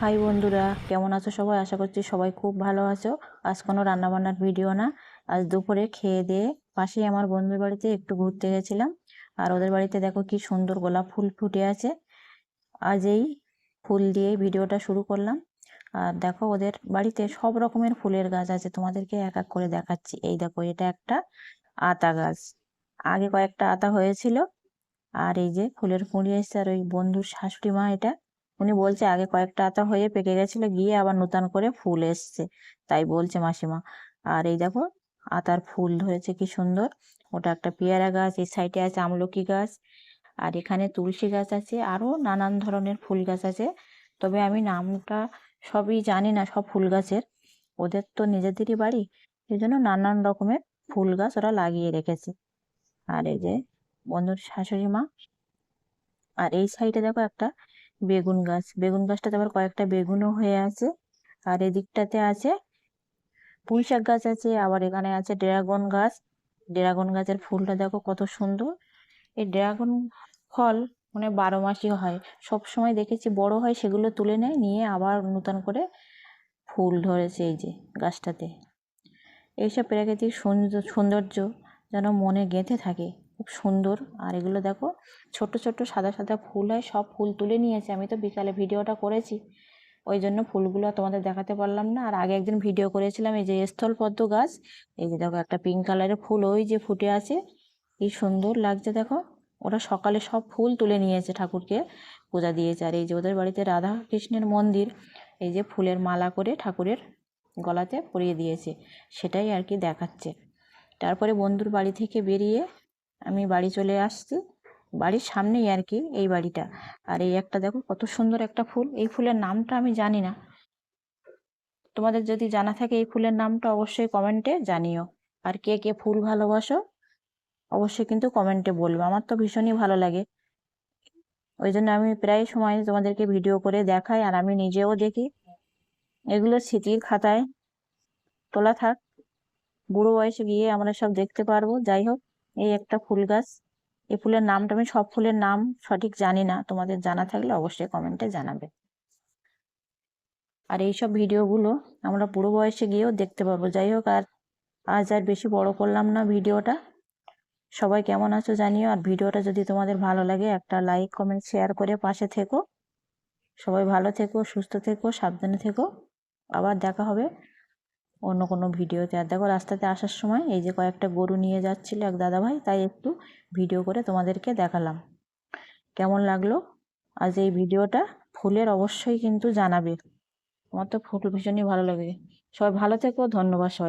High বন্ধুরা, কেমন আছো সবাই? আশা করছি সবাই খুব ভালো আছো। আজ কোনো রান্নাবান্নার ভিডিও না। আজ দুপুরে খেয়ে দিয়ে পাশেই আমার বন্ধুর বাড়িতে একটু ঘুরতে গেছিলাম। আর ওদের বাড়িতে দেখো কি সুন্দর গোলাপ ফুল ফুটে আছে। আজ এই ফুল দিয়ে ভিডিওটা শুরু করলাম। আর দেখো ওদের বাড়িতে সব রকমের ফুলের গাছ আছে। তোমাদেরকে এক এক করে দেখাচ্ছি। এই দেখো, এটা একটা আতা গাছ। আগে কয়েকটা আতা হয়েছিল। আর এই যে ফুলের কুঁড়ি এসছে। আর ওই বন্ধুর শাশুড়ি মা এটা উনি বলছে, আগে কয়েকটা আতা হয়ে পেকে গেছিল, গিয়ে আবার নতুন করে ফুল এসছে। তাই বলছে মাসিমা। আর এই দেখো, আতার ফুল ধরেছে, কি সুন্দর। ওটা একটা পেয়ারা গাছ, এই সাইডে আছে আমলকি গাছ, আর এখানে তুলসী গাছ আছে আরও নানান ধরনের ফুল গাছ আছে। তবে আমি নামটা সবই জানি না, সব ফুল গাছের। ওদের তো নিজেদেরই বাড়ি সেই জন্য নানান রকমের ফুল গাছ ওরা লাগিয়ে রেখেছে। আর এই যে বন্ধুর শাশুড়ি মা, আর এই সাইডে দেখো একটা বেগুন গাছ। বেগুন গাছটাতে আবার কয়েকটা বেগুনও হয়ে আছে। আর এদিকটাতে আছে পুঁই শাক গাছ আছে, আবার এখানে আছে ড্রাগন গাছ। ড্রাগন গাছের ফুলটা দেখো কত সুন্দর। এই ড্রাগন ফল মানে বারো মাসই হয়। সব সময় দেখেছি বড় হয় সেগুলো তুলে নেয়, নিয়ে আবার নতুন করে ফুল ধরেছে এই যে গাছটাতে। এইসব প্রাকৃতিক সৌন্দর্য যেন মনে গেঁথে থাকে। খুব সুন্দর। আর এগুলো দেখো, ছোট ছোট সাদা সাদা ফুল হয়, সব ফুল তুলে নিয়েছে। আমি তো বিকালে ভিডিওটা করেছি, ওই জন্য ফুলগুলো তোমাদের দেখাতে পারলাম না। আর আগে একদিন ভিডিও করেছিলাম, এই যে স্থলপদ্ম গাছ, এই যে দেখো একটা পিঙ্ক কালারের ফুল ওই যে ফুটে আছে। কি সুন্দর লাগছে দেখো। ওরা সকালে সব ফুল তুলে নিয়েছে ঠাকুরকে পূজা দিয়েছে। আর এই যে ওদের বাড়িতে রাধা কৃষ্ণের মন্দির, এই যে ফুলের মালা করে ঠাকুরের গলাতে পরিয়ে দিয়েছে, সেটাই আর কি দেখাচ্ছে। তারপরে বন্ধুর বাড়ি থেকে বেরিয়ে আমি বাড়ি চলে আসছি। বাড়ির সামনেই আর কি এই বাড়িটা। আর এই একটা দেখো কত সুন্দর একটা ফুল। এই ফুলের নামটা আমি জানি না। তোমাদের যদি জানা থাকে এই ফুলের নামটা অবশ্যই কমেন্টে জানিও। আর কে কে ফুল ভালোবাসো অবশ্যই কিন্তু কমেন্টে বলবে। আমার তো ভীষণই ভালো লাগে। ওই জন্য আমি প্রায় সময় তোমাদেরকে ভিডিও করে দেখাই আর আমি নিজেও দেখি। এগুলো স্মৃতির খাতায় তোলা থাক। বুড়ো বয়সে গিয়ে আমরা সব দেখতে পারব। যাই হোক। এই একটা ফুল গাছ। এই ফুলের নামটা আমি সব ফুলের নাম সঠিক জানি না। তোমাদের জানা থাকলে অবশ্যই কমেন্টে জানাবে। আর এইসব ভিডিওগুলো আমরা বুড়ো বয়সে গিয়েও দেখতে পারব যাই হোক, আর আজ আর বেশি বড় করলাম না ভিডিওটা। সবাই কেমন আছো জানিও। আর ভিডিওটা যদি তোমাদের ভালো লাগে, একটা লাইক কমেন্ট শেয়ার করে পাশে থেকো। সবাই ভালো থেকো, সুস্থ থেকো, সাবধানে থেকো। আবার দেখা হবে অন্য কোনো ভিডিওতে। আর দেখো রাস্তাতে আসার সময় এই যে কয়েকটা গরু নিয়ে যাচ্ছিল এক দাদাভাই, তাই একটু ভিডিও করে তোমাদেরকে দেখালাম। কেমন লাগল? আজ এই ভিডিওটা ফুলের অবশ্যই কিন্তু জানাবে। আমার তো ফুল ভীষণই ভালো লাগে। সবাই ভালো থেকো, ধন্যবাদ সবাই